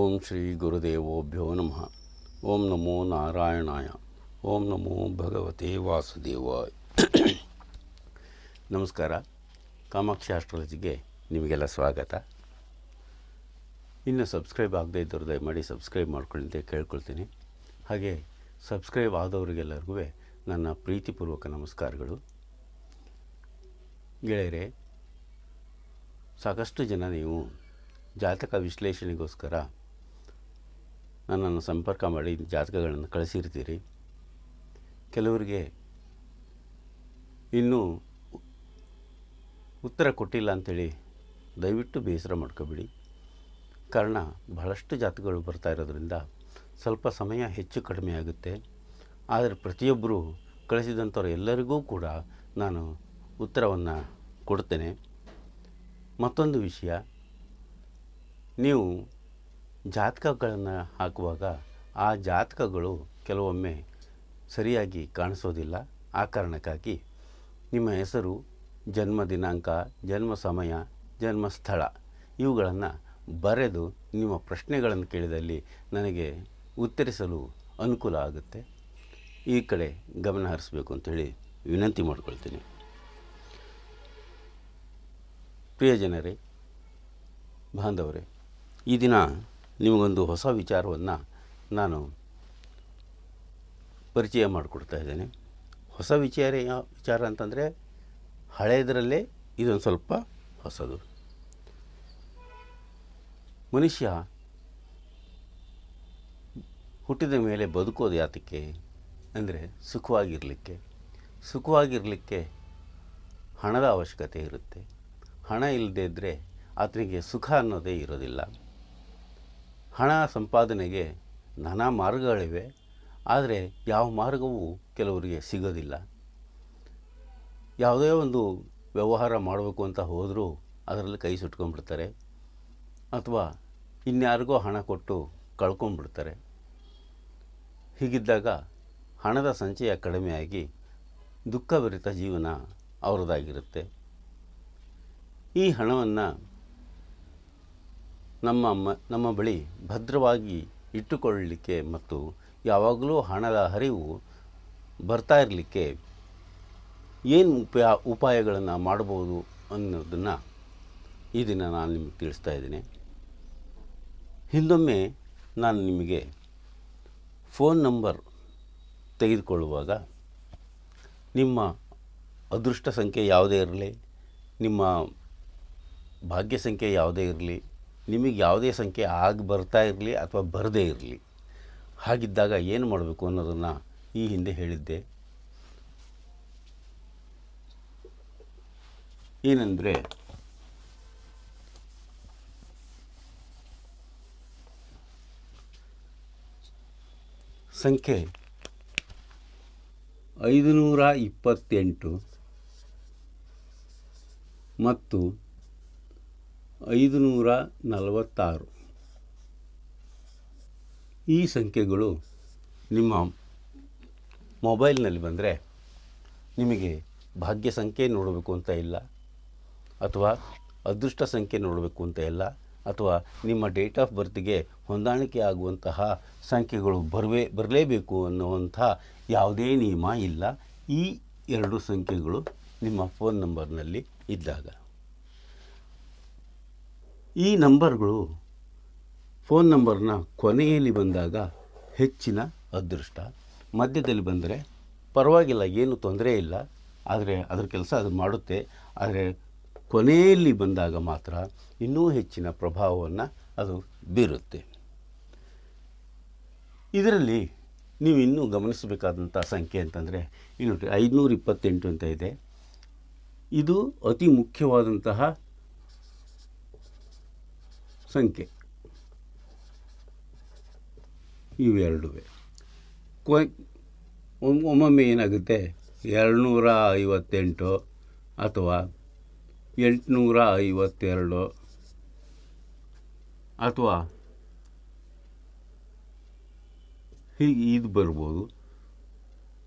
ಓಂ ಶ್ರೀ ಗುರುದೇವೋಭ್ಯೋ ನಮಃ. ಓಂ ನಮೋ ನಾರಾಯಣಾಯ. ಓಂ ನಮೋ ಭಗವತೆ ವಾಸುದೇವಾಯ. ನಮಸ್ಕಾರ. ಕಾಮಾಕ್ಷಿ ಆಸ್ಟ್ರಾಲಜಿಗೆ ನಿಮಗೆಲ್ಲ ಸ್ವಾಗತ. ಇನ್ನು ಸಬ್ಸ್ಕ್ರೈಬ್ ಆಗದೇ ಇದ್ದರು ದಯಮಾಡಿ ಸಬ್ಸ್ಕ್ರೈಬ್ ಮಾಡ್ಕೊಳ್ಳಿ ಅಂತ ಕೇಳ್ಕೊಳ್ತೀನಿ. ಹಾಗೆ ಸಬ್ಸ್ಕ್ರೈಬ್ ಆದವರಿಗೆಲ್ಲರಿಗೂ ನನ್ನ ಪ್ರೀತಿಪೂರ್ವಕ ನಮಸ್ಕಾರಗಳು. ಗೆಳೆಯರೆ, ಸಾಕಷ್ಟು ಜನ ನೀವು ಜಾತಕ ವಿಶ್ಲೇಷಣೆಗೋಸ್ಕರ ನನ್ನನ್ನು ಸಂಪರ್ಕ ಮಾಡಿ ಜಾತಕಗಳನ್ನು ಕಳಿಸಿರ್ತೀರಿ. ಕೆಲವರಿಗೆ ಇನ್ನೂ ಉತ್ತರ ಕೊಟ್ಟಿಲ್ಲ ಅಂಥೇಳಿ ದಯವಿಟ್ಟು ಬೇಸರ ಮಾಡ್ಕೋಬೇಡಿ. ಕಾರಣ ಬಹಳಷ್ಟು ಜಾತಕಗಳು ಬರ್ತಾ ಇರೋದ್ರಿಂದ ಸ್ವಲ್ಪ ಸಮಯ ಹೆಚ್ಚು ಕಡಿಮೆ ಆಗುತ್ತೆ. ಆದರೆ ಪ್ರತಿಯೊಬ್ಬರು ಕಳಿಸಿದಂಥವ್ರು ಎಲ್ಲರಿಗೂ ಕೂಡ ನಾನು ಉತ್ತರವನ್ನು ಕೊಡ್ತೇನೆ. ಮತ್ತೊಂದು ವಿಷಯ, ನೀವು ಜಾತಕಗಳನ್ನು ಹಾಕುವಾಗ ಆ ಜಾತಕಗಳು ಕೆಲವೊಮ್ಮೆ ಸರಿಯಾಗಿ ಕಾಣಿಸೋದಿಲ್ಲ. ಆ ಕಾರಣಕ್ಕಾಗಿ ನಿಮ್ಮ ಹೆಸರು, ಜನ್ಮ ದಿನಾಂಕ, ಜನ್ಮ ಸಮಯ, ಜನ್ಮ ಸ್ಥಳ ಇವುಗಳನ್ನು ಬರೆದು ನಿಮ್ಮ ಪ್ರಶ್ನೆಗಳನ್ನು ಕೇಳಿದಲ್ಲಿ ನನಗೆ ಉತ್ತರಿಸಲು ಅನುಕೂಲ ಆಗುತ್ತೆ. ಈ ಕಡೆ ಗಮನ ಹರಿಸಬೇಕು ಅಂತೇಳಿ ವಿನಂತಿ ಮಾಡ್ಕೊಳ್ತೀನಿ. ಪ್ರಿಯ ಜನರೇ, ಬಾಂಧವರೇ, ಈ ದಿನ ನಿಮಗೊಂದು ಹೊಸ ವಿಚಾರವನ್ನು ನಾನು ಪರಿಚಯ ಮಾಡಿಕೊಡ್ತಾ ಇದ್ದೇನೆ. ಹೊಸ ವಿಚಾರ ವಿಚಾರ ಅಂತಂದರೆ ಹಳೆಯದರಲ್ಲೇ ಇದೊಂದು ಸ್ವಲ್ಪ ಹೊಸದು. ಮನುಷ್ಯ ಹುಟ್ಟಿದ ಮೇಲೆ ಬದುಕೋದು ಯಾತಕ್ಕೆ ಅಂದರೆ ಸುಖವಾಗಿರಲಿಕ್ಕೆ. ಸುಖವಾಗಿರಲಿಕ್ಕೆ ಹಣದ ಅವಶ್ಯಕತೆ ಇರುತ್ತೆ. ಹಣ ಇಲ್ಲದೇ ಇದ್ದರೆ ಆತನಿಗೆ ಸುಖ ಅನ್ನೋದೇ ಇರೋದಿಲ್ಲ. ಹಣ ಸಂಪಾದನೆಗೆ ನಾನಾ ಮಾರ್ಗಗಳಿವೆ, ಆದರೆ ಯಾವ ಮಾರ್ಗವೂ ಕೆಲವರಿಗೆ ಸಿಗೋದಿಲ್ಲ. ಯಾವುದೇ ಒಂದು ವ್ಯವಹಾರ ಮಾಡಬೇಕು ಅಂತ ಹೋದರೂ ಅದರಲ್ಲಿ ಕೈ ಸುಟ್ಕೊಂಡ್ಬಿಡ್ತಾರೆ, ಅಥವಾ ಇನ್ಯಾರಿಗೋ ಹಣ ಕೊಟ್ಟು ಕಳ್ಕೊಂಡ್ಬಿಡ್ತಾರೆ. ಹೀಗಿದ್ದಾಗ ಹಣದ ಸಂಚಯ ಕಡಿಮೆಯಾಗಿ ದುಃಖಭರಿತ ಜೀವನ ಅವರದಾಗಿರುತ್ತೆ ಈ ಹಣವನ್ನು ನಮ್ಮ ನಮ್ಮ ಬಳಿ ಭದ್ರವಾಗಿ ಇಟ್ಟುಕೊಳ್ಳಲಿಕ್ಕೆ ಮತ್ತು ಯಾವಾಗಲೂ ಹಣದ ಹರಿವು ಬರ್ತಾ ಇರಲಿಕ್ಕೆ ಏನು ಉಪಾಯ, ಉಪಾಯಗಳನ್ನು ಮಾಡ್ಬೋದು ಅನ್ನೋದನ್ನು ಈ ದಿನ ನಾನು ನಿಮಗೆ ತಿಳಿಸ್ತಾ ಇದ್ದೀನಿ. ಹಿಂದೊಮ್ಮೆ ನಾನು ನಿಮಗೆ ಫೋನ್ ನಂಬರ್ ತೆಗೆದುಕೊಳ್ಳುವಾಗ ನಿಮ್ಮ ಅದೃಷ್ಟ ಸಂಖ್ಯೆ ಯಾವುದೇ ಇರಲಿ, ನಿಮ್ಮ ಭಾಗ್ಯ ಸಂಖ್ಯೆ ಯಾವುದೇ ಇರಲಿ ನಿಮಗೆ ಯಾವುದೇ ಸಂಖ್ಯೆ ಆಗಿ ಬರ್ತಾ ಇರಲಿ ಅಥವಾ ಬರದೇ ಇರಲಿ, ಹಾಗಿದ್ದಾಗ ಏನು ಮಾಡಬೇಕು ಅನ್ನೋದನ್ನು ಈ ಹಿಂದೆ ಹೇಳಿದ್ದೆ. ಏನಂದರೆ, ಸಂಖ್ಯೆ ಐದುನೂರ ಇಪ್ಪತ್ತೆಂಟು ಮತ್ತು ಐದುನೂರ ನಲವತ್ತಾರು ಈ ಸಂಖ್ಯೆಗಳು ನಿಮ್ಮ ಮೊಬೈಲ್ನಲ್ಲಿ ಬಂದರೆ ನಿಮಗೆ ಭಾಗ್ಯ ಸಂಖ್ಯೆ ನೋಡಬೇಕು ಅಂತ ಇಲ್ಲ, ಅಥವಾ ಅದೃಷ್ಟ ಸಂಖ್ಯೆ ನೋಡಬೇಕು ಅಂತ ಇಲ್ಲ, ಅಥವಾ ನಿಮ್ಮ ಡೇಟ್ ಆಫ್ ಬರ್ತ್ಗೆ ಹೊಂದಾಣಿಕೆ ಆಗುವಂತಹ ಸಂಖ್ಯೆಗಳು ಬರವೇ, ಬರಲೇಬೇಕು ಅನ್ನುವಂಥ ಯಾವುದೇ ನಿಯಮ ಇಲ್ಲ. ಈ ಎರಡು ಸಂಖ್ಯೆಗಳು ನಿಮ್ಮ ಫೋನ್ ನಂಬರ್ನಲ್ಲಿ ಇದ್ದಾಗ. ಈ ನಂಬರ್ಗಳು ಫೋನ್ ನಂಬರ್ನ ಕೊನೆಯಲ್ಲಿ ಬಂದಾಗ ಹೆಚ್ಚಿನ ಅದೃಷ್ಟ. ಮಧ್ಯದಲ್ಲಿ ಬಂದರೆ ಪರವಾಗಿಲ್ಲ, ಏನು ತೊಂದರೆ ಇಲ್ಲ. ಆದರೆ ಅದರ ಕೆಲಸ ಅದು ಮಾಡುತ್ತೆ. ಆದರೆ ಕೊನೆಯಲ್ಲಿ ಬಂದಾಗ ಮಾತ್ರ ಇನ್ನೂ ಹೆಚ್ಚಿನ ಪ್ರಭಾವವನ್ನು ಅದು ಬೀರುತ್ತೆ. ಇದರಲ್ಲಿ ನೀವು ಇನ್ನೂ ಗಮನಿಸಬೇಕಾದಂಥ ಸಂಖ್ಯೆ ಅಂತಂದರೆ ಇಲ್ಲಿ ನೋಡಿರಿ ಐದುನೂರ ಇಪ್ಪತ್ತೆಂಟು ಅಂತ ಇದೆ. ಇದು ಅತಿ ಮುಖ್ಯವಾದಂತಹ ಸಂಖ್ಯೆ. ಇವೆರಡುವೆ. ಕೊ, ಒಮ್- ಒಮ್ಮೊಮ್ಮೆ ಏನಾಗುತ್ತೆ? ಎರಡುನೂರ ಐವತ್ತೆಂಟು ಅಥವಾ ಎಂಟುನೂರ ಐವತ್ತೆರಡು ಅಥವಾ ಹೀಗೆ ಇದು ಬರ್ಬೋದು.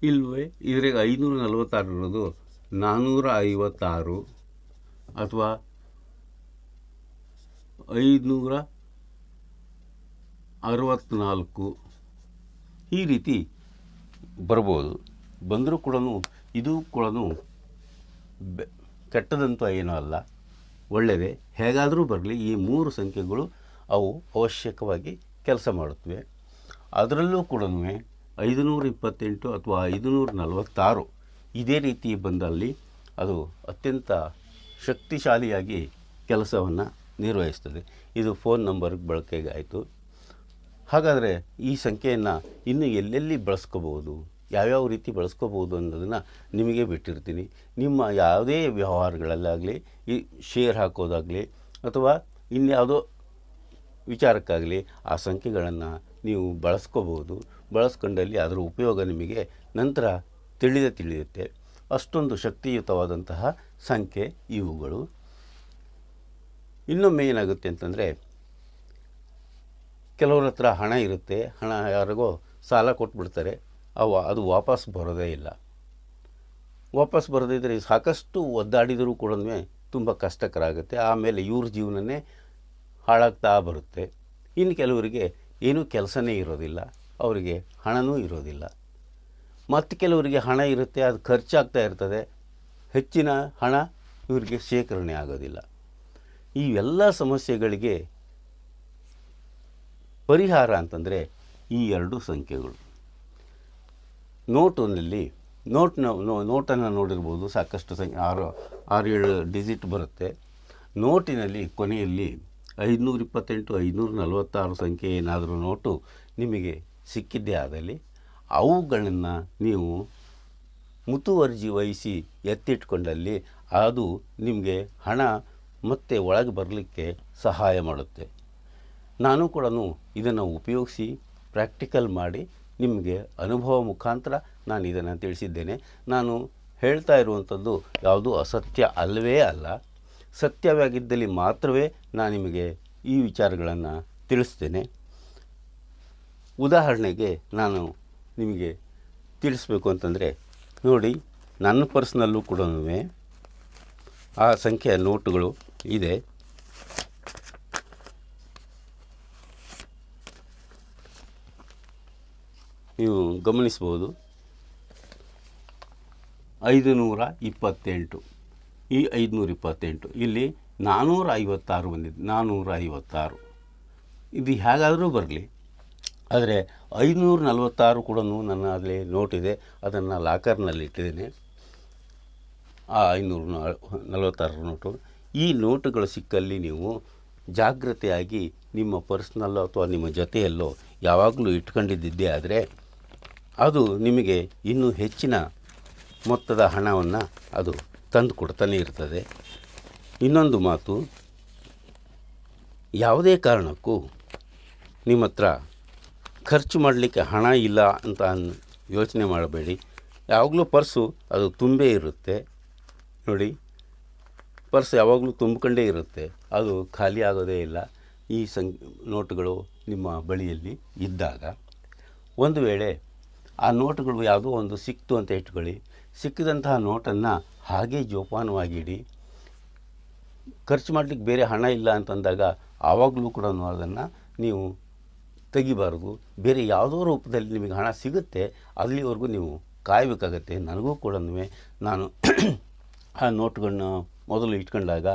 ಇಲ್ವೇ? ಇದ್ರಾಗ ಐನೂರ ನಲ್ವತ್ತಾರು ಇರೋದು ನಾನ್ನೂರ ಐವತ್ತಾರು ಅಥವಾ ಐದುನೂರ ಅರವತ್ತ್ನಾಲ್ಕು ಈ ರೀತಿ ಬರ್ಬೋದು. ಬಂದರೂ ಕೂಡ ಇದು ಕೂಡ ಬೆ, ಕೆಟ್ಟದಂತೂ ಏನೂ ಅಲ್ಲ. ಒಳ್ಳೆಯದೇ. ಹೇಗಾದರೂ ಬರಲಿ, ಈ ಮೂರು ಸಂಖ್ಯೆಗಳು ಅವು ಅವಶ್ಯಕವಾಗಿ ಕೆಲಸ ಮಾಡುತ್ತವೆ. ಅದರಲ್ಲೂ ಕೂಡ ಐದುನೂರ ಇಪ್ಪತ್ತೆಂಟು ಅಥವಾ ಐದುನೂರ ನಲವತ್ತಾರು ಇದೇ ರೀತಿ ಬಂದಲ್ಲಿ ಅದು ಅತ್ಯಂತ ಶಕ್ತಿಶಾಲಿಯಾಗಿ ಕೆಲಸವನ್ನು ನಿರ್ವಹಿಸ್ತದೆ. ಇದು ಫೋನ್ ನಂಬರ್ ಬಳಕೆಗೆ ಆಯಿತು. ಹಾಗಾದರೆ ಈ ಸಂಖ್ಯೆಯನ್ನು ಇನ್ನು ಎಲ್ಲೆಲ್ಲಿ ಬಳಸ್ಕೋಬೋದು? ಯಾವ್ಯಾವ ರೀತಿ ಬಳಸ್ಕೋಬೋದು ಅನ್ನೋದನ್ನು ನಿಮಗೆ ಬಿಟ್ಟಿರ್ತೀನಿ. ನಿಮ್ಮ ಯಾವುದೇ ವ್ಯವಹಾರಗಳಲ್ಲಾಗಲಿ, ಈ ಶೇರ್ ಹಾಕೋದಾಗಲಿ, ಅಥವಾ ಇನ್ಯಾವುದೋ ವಿಚಾರಕ್ಕಾಗಲಿ ಆ ಸಂಖ್ಯೆಗಳನ್ನು ನೀವು ಬಳಸ್ಕೋಬೋದು. ಬಳಸ್ಕೊಂಡಲ್ಲಿ ಅದರ ಉಪಯೋಗ ನಿಮಗೆ ನಂತರ ತಿಳಿದೇ ತಿಳಿಯುತ್ತೆ. ಅಷ್ಟೊಂದು ಶಕ್ತಿಯುತವಾದಂತಹ ಸಂಖ್ಯೆ ಇವುಗಳು. ಇನ್ನೊಮ್ಮೆ ಏನಾಗುತ್ತೆ ಅಂತಂದರೆ, ಕೆಲವ್ರ ಹತ್ರ ಹಣ ಇರುತ್ತೆ, ಹಣ ಯಾರಿಗೋ ಸಾಲ ಕೊಟ್ಬಿಡ್ತಾರೆ, ಅವ ಅದು ವಾಪಸ್ ಬರೋದೇ ಇಲ್ಲ. ವಾಪಸ್ ಬರದಿದ್ದರೆ ಸಾಕಷ್ಟು ಒದ್ದಾಡಿದರೂ ಕೂಡ ತುಂಬ ಕಷ್ಟಕರ ಆಗುತ್ತೆ ಆಮೇಲೆ ಇವ್ರ ಜೀವನನೇ ಹಾಳಾಗ್ತಾ ಬರುತ್ತೆ. ಇನ್ನು ಕೆಲವರಿಗೆ ಏನೂ ಕೆಲಸನೇ ಇರೋದಿಲ್ಲ. ಅವರಿಗೆ ಹಣನೂ ಇರೋದಿಲ್ಲ. ಮತ್ತು ಕೆಲವರಿಗೆ ಹಣ ಇರುತ್ತೆ, ಅದು ಖರ್ಚಾಗ್ತಾ ಇರ್ತದೆ. ಹೆಚ್ಚಿನ ಹಣ ಇವರಿಗೆ ಶೇಖರಣೆ ಆಗೋದಿಲ್ಲ. ಈ ಎಲ್ಲ ಸಮಸ್ಯೆಗಳಿಗೆ ಪರಿಹಾರ ಅಂತಂದರೆ ಈ ಎರಡು ಸಂಖ್ಯೆಗಳು. ನೋಟಿನಲ್ಲಿ ನೋಟ್ನ ನೋಟನ್ನು ನೋಡಿರ್ಬೋದು, ಸಾಕಷ್ಟು ಸಂಖ್ಯೆ ಆರು ಆರು ಏಳು ಡಿಜಿಟ್ ಬರುತ್ತೆ. ನೋಟಿನಲ್ಲಿ ಕೊನೆಯಲ್ಲಿ ಐದುನೂರ ಇಪ್ಪತ್ತೆಂಟು, ಐದುನೂರ ನಲವತ್ತಾರು ಸಂಖ್ಯೆ ಏನಾದರೂ ನೋಟು ನಿಮಗೆ ಸಿಕ್ಕಿದ್ದೇ ಆದಲ್ಲಿ ಅವುಗಳನ್ನು ನೀವು ಮುತುವರ್ಜಿ ವಹಿಸಿ ಎತ್ತಿಟ್ಕೊಂಡಲ್ಲಿ ಅದು ನಿಮಗೆ ಹಣ ಮತ್ತೆ ಒಳಗೆ ಬರಲಿಕ್ಕೆ ಸಹಾಯ ಮಾಡುತ್ತೆ. ನಾನು ಕೂಡ ಇದನ್ನು ಉಪಯೋಗಿಸಿ ಪ್ರಾಕ್ಟಿಕಲ್ ಮಾಡಿ ನಿಮಗೆ ಅನುಭವ ಮುಖಾಂತರ ನಾನು ಇದನ್ನು ತಿಳಿಸಿದ್ದೇನೆ. ನಾನು ಹೇಳ್ತಾ ಇರುವಂಥದ್ದು ಯಾವುದೂ ಅಸತ್ಯ ಅಲ್ಲವೇ ಅಲ್ಲ. ಸತ್ಯವಾಗಿದ್ದಲ್ಲಿ ಮಾತ್ರವೇ ನಾನು ನಿಮಗೆ ಈ ವಿಚಾರಗಳನ್ನು ತಿಳಿಸ್ತೇನೆ. ಉದಾಹರಣೆಗೆ ನಾನು ನಿಮಗೆ ತಿಳಿಸ್ಬೇಕು ಅಂತಂದರೆ, ನೋಡಿ, ನನ್ನ ಪರ್ಸ್ನಲ್ಲೂ ಕೂಡ ಆ ಸಂಖ್ಯೆಯ ನೋಟುಗಳು ಇದೆ. ನೀವು ಗಮನಿಸ್ಬೋದು ಐದು ನೂರ ಇಪ್ಪತ್ತೆಂಟು ಈ ಐದುನೂರ ಇಪ್ಪತ್ತೆಂಟು ಇಲ್ಲಿ ನಾನ್ನೂರ ಐವತ್ತಾರು ಬಂದಿದೆ. ನಾನ್ನೂರ ಐವತ್ತಾರು ಇದು ಹೇಗಾದರೂ ಬರಲಿ. ಆದರೆ ಐದುನೂರ ನಲವತ್ತಾರು ಕೂಡ ನನ್ನ ಅಲ್ಲಿ ನೋಟಿದೆ ಅದನ್ನು ಲಾಕರ್ನಲ್ಲಿ ಇಟ್ಟಿದ್ದೇನೆ. ಆ ಐನೂರ ನಲವತ್ತಾರು ನೋಟು. ಈ ನೋಟುಗಳು ಸಿಕ್ಕಲ್ಲಿ ನೀವು ಜಾಗ್ರತೆಯಾಗಿ ನಿಮ್ಮ ಪರ್ಸ್ನಲ್ಲೋ ಅಥವಾ ನಿಮ್ಮ ಜೊತೆಯಲ್ಲೋ ಯಾವಾಗಲೂ ಇಟ್ಕೊಂಡಿದ್ದಿದ್ದೇ ಆದರೆ ಅದು ನಿಮಗೆ ಇನ್ನೂ ಹೆಚ್ಚಿನ ಮೊತ್ತದ ಹಣವನ್ನು ಅದು ತಂದು ಕೊಡ್ತಾನೆ ಇರ್ತದೆ. ಇನ್ನೊಂದು ಮಾತು, ಯಾವುದೇ ಕಾರಣಕ್ಕೂ ನಿಮ್ಮ ಹತ್ರ ಖರ್ಚು ಮಾಡಲಿಕ್ಕೆ ಹಣ ಇಲ್ಲ ಅಂತ ಯೋಚನೆ ಮಾಡಬೇಡಿ. ಯಾವಾಗಲೂ ಪರ್ಸು ಅದು ತುಂಬೇ ಇರುತ್ತೆ. ನೋಡಿ ಪರ್ಸ್ ಯಾವಾಗಲೂ ತುಂಬಿಕೊಂಡೇ ಇರುತ್ತೆ. ಅದು ಖಾಲಿ ಆಗೋದೇ ಇಲ್ಲ. ಈ ಸಂ ನೋಟುಗಳು ನಿಮ್ಮ ಬಳಿಯಲ್ಲಿ ಇದ್ದಾಗ ಒಂದು ವೇಳೆ ಆ ನೋಟುಗಳು ಯಾವುದೋ ಒಂದು ಸಿಕ್ತು ಅಂತ ಇಟ್ಕೊಳ್ಳಿ. ಸಿಕ್ಕಿದಂತಹ ನೋಟನ್ನು ಹಾಗೇ ಜೋಪಾನವಾಗಿಡಿ ಖರ್ಚು ಮಾಡಲಿಕ್ಕೆ ಬೇರೆ ಹಣ ಇಲ್ಲ ಅಂತಂದಾಗ ಆವಾಗಲೂ ಕೂಡ ಅದನ್ನು ನೀವು ತೆಗಿಬಾರ್ದು. ಬೇರೆ ಯಾವುದೋ ರೂಪದಲ್ಲಿ ನಿಮಗೆ ಹಣ ಸಿಗುತ್ತೆ, ಅಲ್ಲಿವರೆಗೂ ನೀವು ಕಾಯಬೇಕಾಗತ್ತೆ. ನನಗೂ ಕೂಡ ನಾನು ಆ ನೋಟ್ಗಳನ್ನ ಮೊದಲು ಇಟ್ಕೊಂಡಾಗ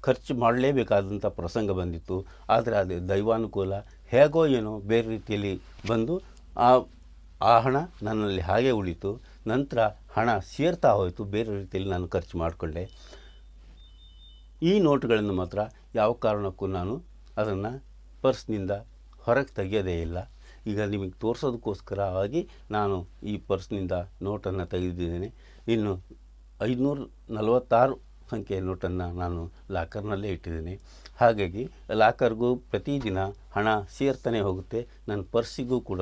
ಖರ್ಚು ಮಾಡಲೇಬೇಕಾದಂಥ ಪ್ರಸಂಗ ಬಂದಿತ್ತು. ಆದರೆ ಅದು ದೈವಾನುಕೂಲ, ಹೇಗೋ ಏನೋ ಬೇರೆ ರೀತಿಯಲ್ಲಿ ಬಂದು ಆ ಆ ಹಣ ನನ್ನಲ್ಲಿ ಹಾಗೆ ಉಳಿತು. ನಂತರ ಹಣ ಸೇರ್ತಾ ಹೋಯಿತು, ಬೇರೆ ರೀತಿಯಲ್ಲಿ ನಾನು ಖರ್ಚು ಮಾಡಿಕೊಂಡೆ. ಈ ನೋಟುಗಳನ್ನು ಮಾತ್ರ ಯಾವ ಕಾರಣಕ್ಕೂ ನಾನು ಅದನ್ನು ಪರ್ಸ್ನಿಂದ ಹೊರಗೆ ತೆಗೆಯೋದೇ ಇಲ್ಲ. ಈಗ ನಿಮಗೆ ತೋರಿಸೋದಕ್ಕೋಸ್ಕರ ಆಗಿ ನಾನು ಈ ಪರ್ಸ್ನಿಂದ ನೋಟನ್ನು ತೆಗೆದಿದ್ದೇನೆ. ಇನ್ನು ಐದುನೂರ ನಲವತ್ತಾರು ಸಂಖ್ಯೆಯ ನೋಟನ್ನು ನಾನು ಲಾಕರ್ನಲ್ಲೇ ಇಟ್ಟಿದ್ದೀನಿ. ಹಾಗಾಗಿ ಲಾಕರ್ಗೂ ಪ್ರತಿದಿನ ಹಣ ಸೇರ್ತಾನೆ ಹೋಗುತ್ತೆ. ನನ್ನ ಪರ್ಸಿಗೂ ಕೂಡ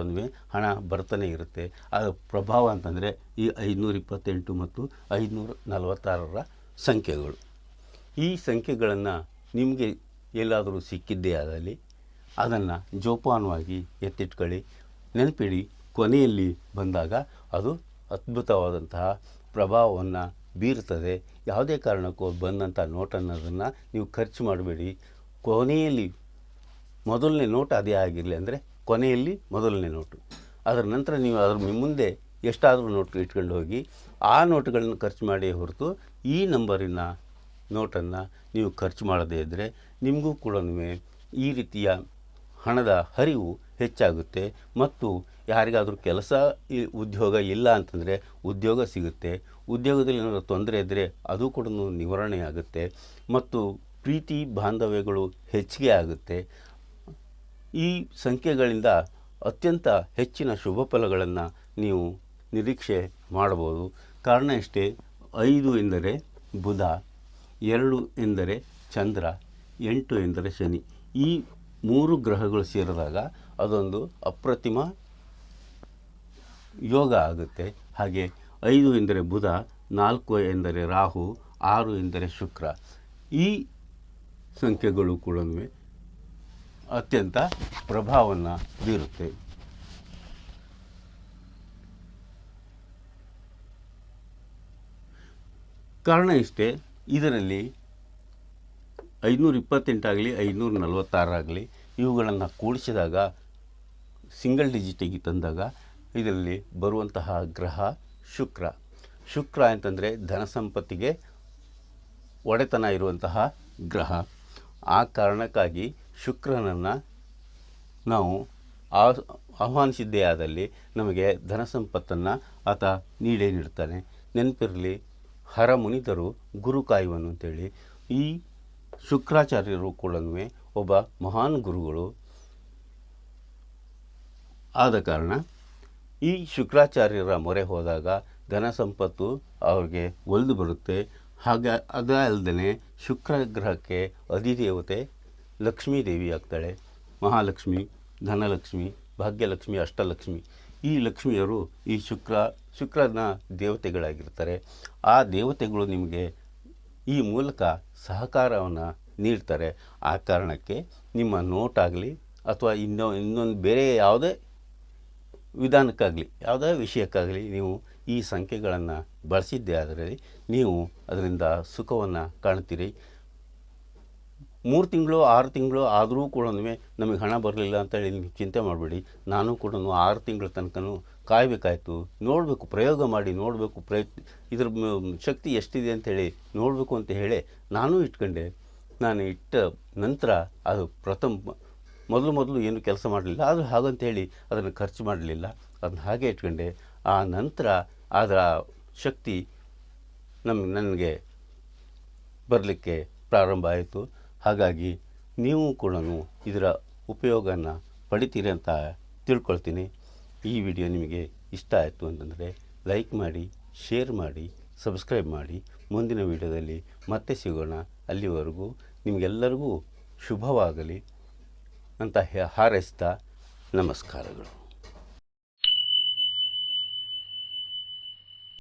ಹಣ ಬರ್ತಾನೆ ಇರುತ್ತೆ. ಅದರ ಪ್ರಭಾವ ಅಂತಂದರೆ ಈ ಐದುನೂರ ಇಪ್ಪತ್ತೆಂಟು ಮತ್ತು ಐದುನೂರ ನಲವತ್ತಾರರ ಸಂಖ್ಯೆಗಳು. ಈ ಸಂಖ್ಯೆಗಳನ್ನು ನಿಮಗೆ ಎಲ್ಲಾದರೂ ಸಿಕ್ಕಿದ್ದೇ ಆದಲ್ಲಿ ಅದನ್ನು ಜೋಪಾನವಾಗಿ ಎತ್ತಿಟ್ಕೊಳ್ಳಿ. ನೆನಪಿಡಿ, ಕೊನೆಯಲ್ಲಿ ಬಂದಾಗ ಅದು ಅದ್ಭುತವಾದಂತಹ ಪ್ರಭಾವವನ್ನು ಬೀರ್ತದೆ ಯಾವುದೇ ಕಾರಣಕ್ಕೂ ಬಂದಂಥ ನೋಟನ್ನು ಅದನ್ನು ನೀವು ಖರ್ಚು ಮಾಡಬೇಡಿ. ಕೊನೆಯಲ್ಲಿ ಮೊದಲನೇ ನೋಟ್ ಅದೇ ಆಗಿರಲಿ ಅಂದರೆ ಕೊನೆಯಲ್ಲಿ ಮೊದಲನೇ ನೋಟು. ಅದರ ನಂತರ ನೀವು ಅದ್ರ ಮುಂದೆ ಎಷ್ಟಾದರೂ ನೋಟ್ ಇಟ್ಕೊಂಡು ಹೋಗಿ ಆ ನೋಟುಗಳನ್ನು ಖರ್ಚು ಮಾಡಿ ಹೊರತು ಈ ನಂಬರಿನ ನೋಟನ್ನು ನೀವು ಖರ್ಚು ಮಾಡದೇ ಇದ್ದರೆ ನಿಮಗೂ ಕೂಡ ಈ ರೀತಿಯ ಹಣದ ಹರಿವು ಹೆಚ್ಚಾಗುತ್ತೆ ಮತ್ತು ಯಾರಿಗಾದರೂ ಕೆಲಸ ಉದ್ಯೋಗ ಇಲ್ಲ ಅಂತಂದರೆ ಉದ್ಯೋಗ ಸಿಗುತ್ತೆ. ಉದ್ಯೋಗದಲ್ಲಿ ಏನಾದರೂ ತೊಂದರೆ ಇದ್ದರೆ ಅದು ಕೂಡ ನಿವಾರಣೆ ಆಗುತ್ತೆ. ಮತ್ತು ಪ್ರೀತಿ ಬಾಂಧವ್ಯಗಳು ಹೆಚ್ಚಿಗೆ ಆಗುತ್ತೆ. ಈ ಸಂಖ್ಯೆಗಳಿಂದ ಅತ್ಯಂತ ಹೆಚ್ಚಿನ ಶುಭ ಫಲಗಳನ್ನು ನೀವು ನಿರೀಕ್ಷೆ ಮಾಡಬಹುದು. ಕಾರಣ ಇಷ್ಟೇ ಐದು ಎಂದರೆ ಬುಧ, ಎರಡು ಎಂದರೆ ಚಂದ್ರ, ಎಂಟು ಎಂದರೆ ಶನಿ. ಈ ಮೂರು ಗ್ರಹಗಳು ಸೇರಿದಾಗ ಅದೊಂದು ಅಪ್ರತಿಮ ಯೋಗ ಆಗುತ್ತೆ. ಹಾಗೆ ಐದು ಎಂದರೆ ಬುಧ, ನಾಲ್ಕು ಎಂದರೆ ರಾಹು, ಆರು ಎಂದರೆ ಶುಕ್ರ. ಈ ಸಂಖ್ಯೆಗಳು ಕೂಡ ಅತ್ಯಂತ ಪ್ರಭಾವವನ್ನು ಬೀರುತ್ತೆ. ಕಾರಣ ಇಷ್ಟೇ, ಇದರಲ್ಲಿ ಐನೂರ ಇಪ್ಪತ್ತೆಂಟಾಗಲಿ ಐನೂರ ನಲವತ್ತಾರಾಗಲಿ ಇವುಗಳನ್ನು ಕೂಡಿಸಿದಾಗ, ಸಿಂಗಲ್ ಡಿಜಿಟಿಗೆ ತಂದಾಗ ಇದರಲ್ಲಿ ಬರುವಂತಹ ಗ್ರಹ ಶುಕ್ರ. ಶುಕ್ರ ಅಂತಂದರೆ ಧನ ಸಂಪತ್ತಿಗೆ ಒಡೆತನ ಇರುವಂತಹ ಗ್ರಹ. ಆ ಕಾರಣಕ್ಕಾಗಿ ಶುಕ್ರನನ್ನು ನಾವು ಆಹ್ವಾನಿಸಿದ್ದೇ ಆದಲ್ಲಿ ನಮಗೆ ಧನ ಸಂಪತ್ತನ್ನು ಆತ ನೀಡೇ ನೀಡ್ತಾನೆ. ನೆನಪಿರಲಿ ಹರ ಮುನಿದರು ಗುರು ಕಾಯುವನು ಅಂತೇಳಿ. ಈ ಶುಕ್ರಾಚಾರ್ಯರು ಕೂಡ ಒಬ್ಬ ಮಹಾನ್ ಗುರುಗಳು ಆದ ಕಾರಣ ಈ ಶುಕ್ರಾಚಾರ್ಯರ ಮೊರೆ ಹೋದಾಗ ಧನ ಸಂಪತ್ತು ಅವ್ರಿಗೆ ಒಲಿದು ಬರುತ್ತೆ. ಹಾಗೆ ಅದೇ ಶುಕ್ರ ಗ್ರಹಕ್ಕೆ ಅಧಿದೇವತೆ ಲಕ್ಷ್ಮೀ ದೇವಿ ಆಗ್ತಾಳೆ. ಮಹಾಲಕ್ಷ್ಮಿ, ಧನಲಕ್ಷ್ಮಿ, ಭಾಗ್ಯಲಕ್ಷ್ಮಿ, ಅಷ್ಟಲಕ್ಷ್ಮಿ. ಈ ಲಕ್ಷ್ಮಿಯರು ಈ ಶುಕ್ರ, ಶುಕ್ರನ ದೇವತೆಗಳಾಗಿರ್ತಾರೆ. ಆ ದೇವತೆಗಳು ನಿಮಗೆ ಈ ಮೂಲಕ ಸಹಕಾರವನ್ನು ನೀಡ್ತಾರೆ. ಆ ಕಾರಣಕ್ಕೆ ನಿಮ್ಮ ನೋಟಾಗಲಿ ಅಥವಾ ಇನ್ನೊ, ಇನ್ನೊಂದು ಬೇರೆ ಯಾವುದೇ ವಿಧಾನಕ್ಕಾಗಲಿ, ಯಾವುದೇ ವಿಷಯಕ್ಕಾಗಲಿ ನೀವು ಈ ಸಂಖ್ಯೆಗಳನ್ನು ಬಳಸಿದ್ದೇ ಆದರೆ ನೀವು ಅದರಿಂದ ಸುಖವನ್ನು ಕಾಣ್ತೀರಿ ಮೂರು ತಿಂಗಳು, ಆರು ತಿಂಗಳು ಆದರೂ ಕೂಡ ನಮಗೆ ಹಣ ಬರಲಿಲ್ಲ ಅಂತೇಳಿ ನೀವು ಚಿಂತೆ ಮಾಡಬೇಡಿ. ನಾನು ಕೂಡ ಆರು ತಿಂಗಳ ತನಕನೂ ಕಾಯಬೇಕಾಯಿತು. ನೋಡಬೇಕು, ಪ್ರಯೋಗ ಮಾಡಿ ನೋಡಬೇಕು, ಪ್ರಯತ್ನ, ಇದ್ರ ಶಕ್ತಿ ಎಷ್ಟಿದೆ ಅಂತೇಳಿ ನೋಡಬೇಕು ಅಂತ ಹೇಳಿ ನಾನೂ ಇಟ್ಕೊಂಡೆ. ನಾನು ಇಟ್ಟ ನಂತರ ಅದು ಪ್ರಥಮ ಮೊದಲು ಮೊದಲು ಏನು ಕೆಲಸ ಮಾಡಲಿಲ್ಲ. ಆದರೂ ಹಾಗಂತ ಹೇಳಿ ಅದನ್ನು ಖರ್ಚು ಮಾಡಲಿಲ್ಲ. ಅದನ್ನ ಹಾಗೆ ಇಟ್ಕೊಂಡೆ. ಆ ನಂತರ ಅದರ ಶಕ್ತಿ ನಮ್ಮ ನನಗೆ ಬರಲಿಕ್ಕೆ ಪ್ರಾರಂಭ ಆಯಿತು. ಹಾಗಾಗಿ ನೀವು ಕೂಡ ಇದರ ಉಪಯೋಗನ ಪಡಿತೀರಿ ಅಂತ ತಿಳ್ಕೊಳ್ತೀನಿ. ಈ ವಿಡಿಯೋ ನಿಮಗೆ ಇಷ್ಟ ಆಯಿತು ಅಂತಂದರೆ ಲೈಕ್ ಮಾಡಿ, ಶೇರ್ ಮಾಡಿ, ಸಬ್ಸ್ಕ್ರೈಬ್ ಮಾಡಿ. ಮುಂದಿನ ವಿಡಿಯೋದಲ್ಲಿ ಮತ್ತೆ ಸಿಗೋಣ. ಅಲ್ಲಿವರೆಗೂ ನಿಮಗೆಲ್ಲರಿಗೂ ಶುಭವಾಗಲಿ. ಅಂತ ಹಾರೈಸ್ತಾ ನಮಸ್ಕಾರಗಳು.